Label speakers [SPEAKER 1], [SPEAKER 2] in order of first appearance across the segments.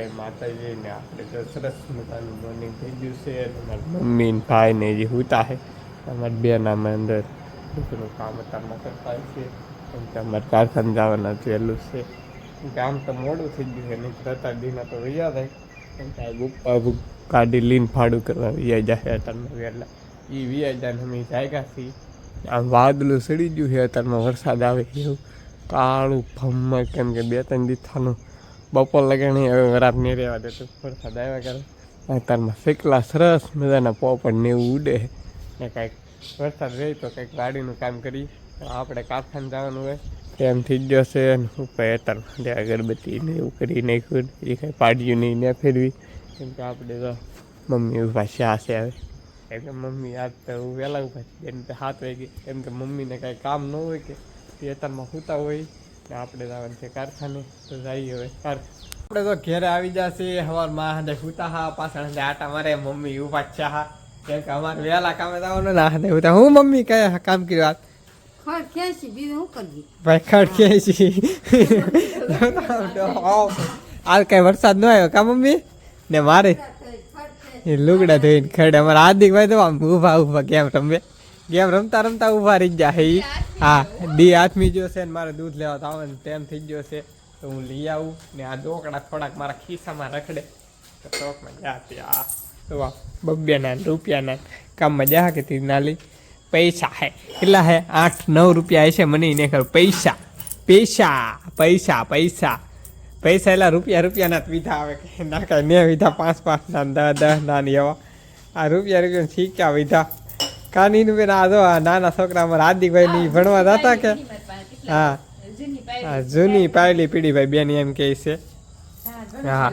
[SPEAKER 1] જય માતાજી ને આપણે તો સરસ મજાનું મોર્નિંગ થઈ ગયું છે મારા મમ્મી ભાઈ ને જે હુતા છે અમારા બે નામે અંદર દુઃખનું કામ અત્યારમાં કરતા છે. કેમ કે અમારે કારખાને જવાના થયેલું છે. કામ તો મોડું થઈ ગયું છે નહીં થતા દીના તો વૈયા થાય કેમ કે આ ગુપ્પા ગાડી લઈને ફાડું કરવા વૈયા જાય અત્યારમાં વહેલા એ વૈયા. જાય અમે જાગ્યા છીએ. આમ વાદળું સડી ગયું છે અત્યારમાં વરસાદ આવે એવું. કાળું ભમર કેમ કે બે ત્રણ દીથાનું બપોર લગાણી હવે રાત નહીં રહેવા દે, તો વરસાદ આવ્યા કરે. અત્યારમાં શેકલા સરસ મજાના પોપડ ને એવું ઉડે. ને કાંઈક વરસાદ રહે તો કંઈક ગાડીનું કામ કરી આપણે કારખાને જવાનું હોય એમ થઈ અને ઉપર અત્યારમાં જે અગરબત્તી ને એવું કરી નાખ્યું એ કાંઈ પાડ્યું નહીં, ને ફેરવી. કેમ કે આપણે તો મમ્મી પાસે આશે છે હવે કેમ કે મમ્મી આજ તો વહેલા ઊભા છે એમ તો હાથ વાગી. કેમ કે મમ્મીને કાંઈ કામ ન હોય કે તે અત્યારમાં સૂતા હોય. ને આપણે જવાનું છે કારખાને. તો જઈએ હવે કારખાને આપણે તો ઘેરે આવી જશે સવારમાં હાથે સૂતા હા પાછળ આટા મારે મમ્મી ઊભા છે હા. કેમ કે અમારે વહેલા કામે જવાનું ને હાથે ઉતા હું મમ્મી કયા કામ કર્યું
[SPEAKER 2] વાત
[SPEAKER 1] ભાઈ ખડ કે હાલ કઈ વરસાદ ન આવ્યો કા મમ્મી? ને મારે? એ લુગડા ધોઈને ખડે. અમારા હાર્દિકભાઈ તો આમ ઊભા ઊભા કેમ રમે? ગેમ રમતા રમતા ઊભા રહી જાય હે દી હાથમી ગયો છે ને મારે દૂધ લેવા તો આવે ને ટાઈમ થઈ ગયો છે. તો હું લઈ આવું ને આ દોકડા થોડાક મારા ખિસ્સામાં રખડે. તો શોખમાં જાતી આ. તો આ બબ્બેના ને રૂપિયાના કામ કામમાં જા કે તી ના લઈ. પૈસા હે, કેટલા હે? આઠ નવ રૂપિયા હશે મને એને ખબર પૈસા પૈસા પૈસા પૈસા. પૈસા એટલા રૂપિયા, રૂપિયાના જ વિધા આવે કે ના કાંઈ મેં વિધા પાંચ પાંચ ના ને દસ ને એવા. આ રૂપિયા રૂપિયા શીખ્યા વિધા. કાનીનું બેન આ જો નાના છોકરામાં હાર્દિકભાઈ ની ભણવા જતા કે? હા. હા જૂની પાયલી પીડી ભાઈ બેન એમ કહે છે. હા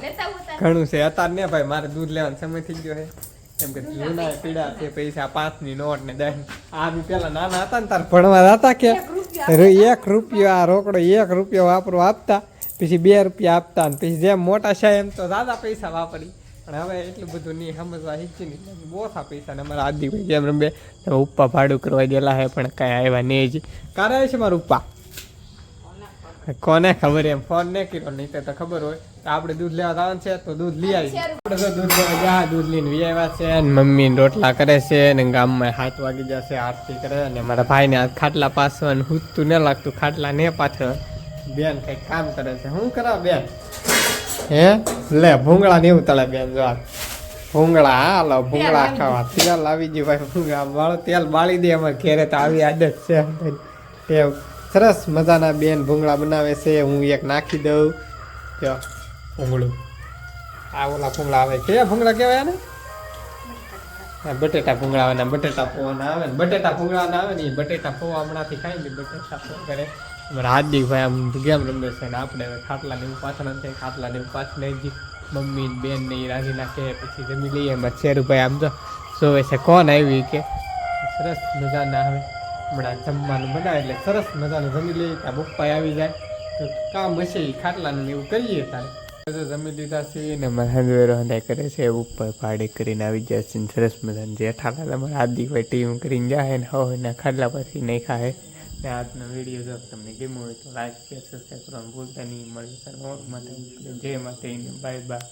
[SPEAKER 1] ઘણું છે. અત્યારે ને ભાઈ મારે દૂધ લેવાનો સમય થઈ ગયો છે. એમ કે જૂના પીડા છે પૈસા પાંચની નોટ ને દસ. આ બી પેલા નાના હતા ને તાર ભણવા જતા કે? એક રૂપિયો આ રોકડો એક રૂપિયો વાપરો આપતા પછી બે રૂપિયા આપતા ને પછી જેમ મોટા છે એમ તો દાદા પૈસા વાપરી. પણ હવે એટલું બધું નહીં સમજવા શીખી નહીં બોથા પૈસા ને અમારા આદિભાઈ જેમ રમે, તમે ઉપા ભાડું કરવા ગયેલા હે, પણ કાંઈ આવ્યા નહીં જ. કારે છે મારું ઉપા? કોને ખબર એમ? ફોન ને કર્યો, નહીં તો ખબર હોય. તો આપણે દૂધ લેવા જવાનું છે, તો દૂધ લઈ આવી આપણે તો દૂધ લેવા જા દૂધ લઈને વી આવ્યા છે અને મમ્મી રોટલા કરે છે અને ગામમાં હાથ વાગી જશે આરતી કરે અને મારા ભાઈને આ ખાટલા પાછળ અને હૂતું ન લાગતું, ખાટલા ને પાછળ બેન કંઈક કામ કરે છે. શું કરા બેન? હે લે ભૂંગળા ને એવું તળે બેન જો ભૂંગળા હાલો ભૂંગળા ખાવા તેલ આવી ગયું ભાઈ ભૂંગળા વાળો તેલ બાળી દે અમારે ઘેરે તો આવી આદત છે ટેવ સરસ મજાના બેન ભૂંગળા બનાવે છે હું એક નાખી દઉં જો ભૂંગળું આ ઓલા ભૂંગળા આવે છે ભૂંગળા કહેવાય ને બટેટા ભૂંગળા આવે ને બટેટા પૌવાના આવે ને બટેટા ભૂંગળા ના આવે ને બટેટા પૌવા હમણાંથી ખાઈ ને બટેટા પૌવા કરે હાર્દિકભાઈ આમ ગેમ રમે છે ને આપણે હવે ખાટલા ને પાછળ નથી, ખાટલા ને નહીં જી. મમ્મી બેન ને એ રાજી નાખે પછી જમી લઈએ. એમાં શેરુભાઈ આમ તો જોવે છે, કોણ આવી કે? સરસ મજાના હવે. હમણાં જમવાનું બનાવે એટલે સરસ મજાનું જમી લઈએ. ત્યાં બપ્પા આવી જાય. તો કામ હશે એ ખાટલાનું એવું કરીએ તારે. તો જમી લીધા છે ને હંદવેરો હંદાય કરે છે. ઉપર ભાડે કરીને આવી જાય છે સરસ મજાનું જેઠાલાલ. અમારા હાર્દિકભાઈ ટીમ કરીને જાય ને હવે ને ખાટલા પછી નહીં ખાય આજનો વીડિયો જો તમને ગમ્યો હોય તો લાઈક શેર સબસ્ક્રાઈબ કરવાનું ભૂલતા નહીં. મળે સર જય માતા બાય બાય